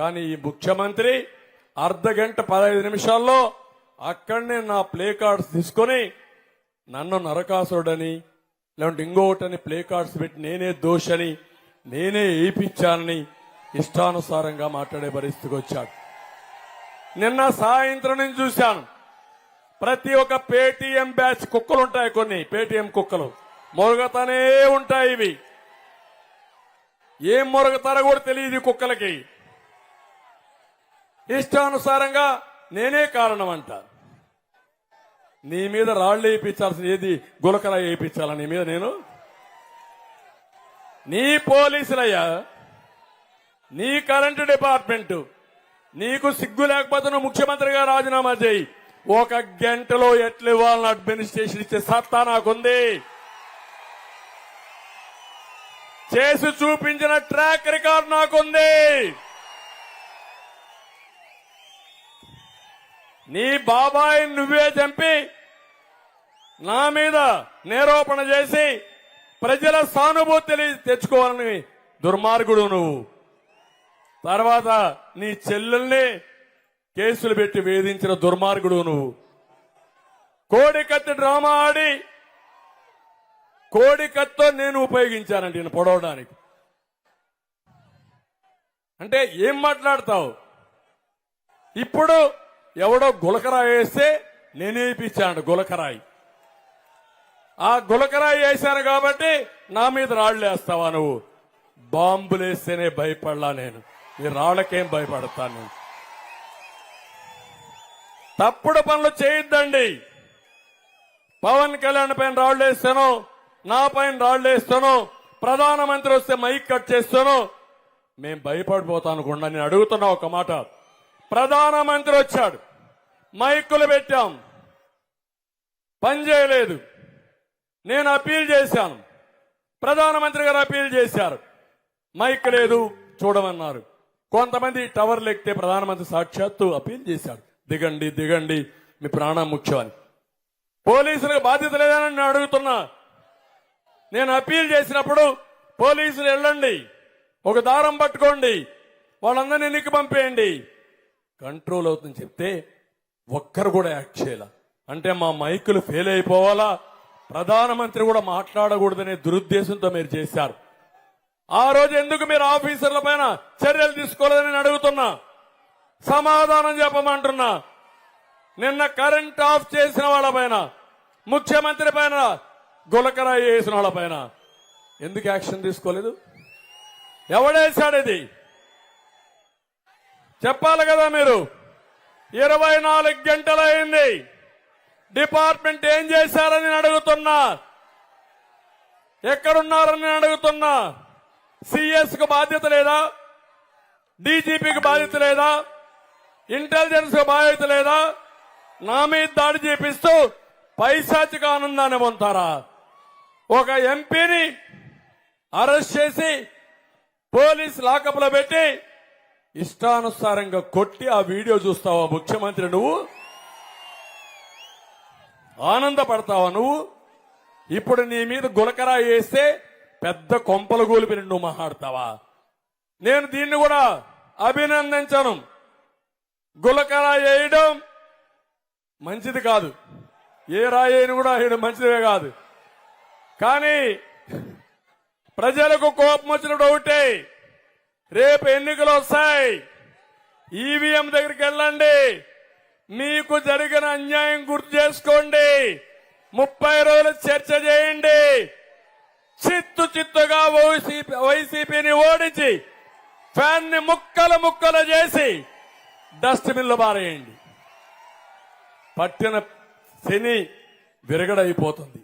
కానీ ఈ ముఖ్యమంత్రి అర్ధ గంట పదహైదు నిమిషాల్లో అక్కడనే నా ప్లే కార్డ్స్ తీసుకొని నన్ను నరకాసుడని లేదంటే ఇంకొకటని ప్లే కార్డ్స్ పెట్టి నేనే దోషని నేనే ఏపించానని ఇష్టానుసారంగా మాట్లాడే పరిస్థితికి వచ్చాడు. నిన్న సాయంత్రం నేను చూశాను. ప్రతి ఒక్క పేటీఎం బ్యాచ్ కుక్కలు ఉంటాయి కొన్ని పేటీఎం కుక్కలు. మొరగతానే ఉంటాయి ఇవి. ఏం మొరగతారో కూడా తెలియదు ఈ కుక్కలకి. ఇష్టానుసారంగా నేనే కారణం అంట నీ మీద రాళ్ళు వేయించాల్సిన ఏది గులకర వేయించాలా నీ మీద నేను? నీ పోలీసులయ్యా నీ కరెంటు డిపార్ట్మెంట్ నీకు సిగ్గు లేకపోతే నువ్వు ముఖ్యమంత్రిగా రాజీనామా చేయి. ఒక గంటలో ఎట్లు ఇవ్వాలని అడ్మినిస్ట్రేషన్ ఇచ్చే సత్తా నాకుంది. చేసి చూపించిన ట్రాక్ రికార్డ్ నాకుంది. నీ బాబాయ్ నువ్వే చంపి నా మీద నేరోపణ చేసి ప్రజల సానుభూతి తెచ్చుకోవాలని దుర్మార్గుడు నువ్వు. తర్వాత నీ చెల్లెల్ని కేసులు పెట్టి వేధించిన దుర్మార్గుడు నువ్వు. కోడికత్తి డ్రామా ఆడి కోడికత్తో నేను ఉపయోగించానండి నేను పొడవడానికి. అంటే ఏం మాట్లాడతావు? ఇప్పుడు ఎవడో గులకరాయి వేస్తే నేనే ఇప్పించాను గులకరాయి. ఆ గులకరాయి వేశాను కాబట్టి నా మీద రాళ్ళు వేస్తావా నువ్వు? బాంబులు వేస్తేనే భయపడలా నేను. ఈ రాళ్ళకేం భయపడతాను నేను? తప్పుడు పనులు చేయొద్దండి. పవన్ కళ్యాణ్ పైన రాళ్ళు వేస్తాను నా పైన రాళ్ళు వేస్తాను ప్రధానమంత్రి వస్తే మైక్ కట్ చేస్తాను. మేం భయపడిపోతాను అనుకుండా నేను అడుగుతున్నా ఒక మాట. ప్రధానమంత్రి వచ్చాడు. మైకులు పెట్టాం. పని చేయలేదు. నేను అప్పీల్ చేశాను. ప్రధానమంత్రి గారు అప్పీల్ చేశారు. మైక్ లేదు చూడమన్నారు. కొంతమంది టవర్లు ఎక్కితే ప్రధానమంత్రి సాక్షాత్తు అప్పీల్ చేశాడు దిగండి దిగండి మీ ప్రాణం ముఖ్యమని. పోలీసులకు బాధ్యత లేదని నేను అడుగుతున్నా. నేను అప్పీల్ చేసినప్పుడు పోలీసులు వెళ్ళండి. ఒక దారం పట్టుకోండి. వాళ్ళందరినీ ఎన్నిక పంపేయండి. కంట్రోల్ అవుతుందని చెప్తే ఒక్కరు కూడా యాక్ట్ చేయాల. అంటే మా మైకులు ఫెయిల్ అయిపోవాలా? ప్రధానమంత్రి కూడా మాట్లాడకూడదనే దురుద్దేశంతో మీరు చేశారు. ఆ రోజు ఎందుకు మీరు ఆఫీసర్ల పైన చర్యలు తీసుకోలేదని నేను అడుగుతున్నా? సమాధానం చెప్పమంటున్నా. నిన్న కరెంట్ ఆఫ్ చేసిన వాళ్ళపైన ముఖ్యమంత్రి పైన గులకరాయి వేసిన వాళ్ళపైన ఎందుకు యాక్షన్ తీసుకోలేదు? ఎవడేశాడు ఇది? చెప్పాలి కదా మీరు? ఇరవై నాలుగు గంటలైంది. డిపార్ట్మెంట్ ఏం చేశారని అడుగుతున్నా. ఎక్కడున్నారని అడుగుతున్నా. సిఎస్కు బాధ్యత లేదా? డీజీపీకి బాధ్యత లేదా? ఇంటెలిజెన్స్కు బాధ్యత లేదా? నా మీద దాడి చేపిస్తూ పైశాచిక ఆనందాన్ని పొందుతారా? ఒక ఎంపీని అరెస్ట్ చేసి పోలీస్ లాకప్లో పెట్టి ఇష్టానుసారంగా కొట్టి ఆ వీడియో చూస్తావా ముఖ్యమంత్రి నువ్వు? ఆనందపడతావా నువ్వు? ఇప్పుడు నీ మీద గులకరా వేస్తే పెద్ద కొంపలు గోలిపి నువ్వు మాట్లాడతావా? నేను దీన్ని కూడా అభినందించను. గులకరా వేయడం మంచిది కాదు. ఏ రాయని కూడా వేయడం మంచిదే కాదు. కానీ ప్రజలకు కోపం వచ్చినప్పుడు ఒకటే రేపు ఎన్నికలు వస్తాయి. ఈవీఎం దగ్గరికి వెళ్ళండి. మీకు జరిగిన అన్యాయం గుర్తు చేసుకోండి. ముప్పై రోజులు చర్చ చేయండి. చిత్తు చిత్తుగా వైసీపీ వైసీపీని ఓడించి ఫ్యాన్ని ముక్కలు ముక్కలు చేసి డస్ట్బిన్లో పారేయండి. పట్టిన శని విరగడైపోతుంది.